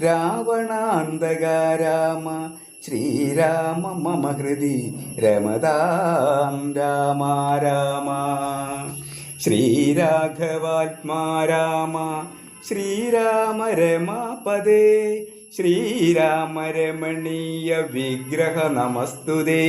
രാവണാന്തക രാമ ശ്രീരാമ മമ ഹൃദി രമതാം രാമ രാമ. ശ്രീരാഘവാത്മാ രാമ ശ്രീരാമ രമാപദേ ശ്രീരാമ രമണീയ വിഗ്രഹ നമസ്തുതേ.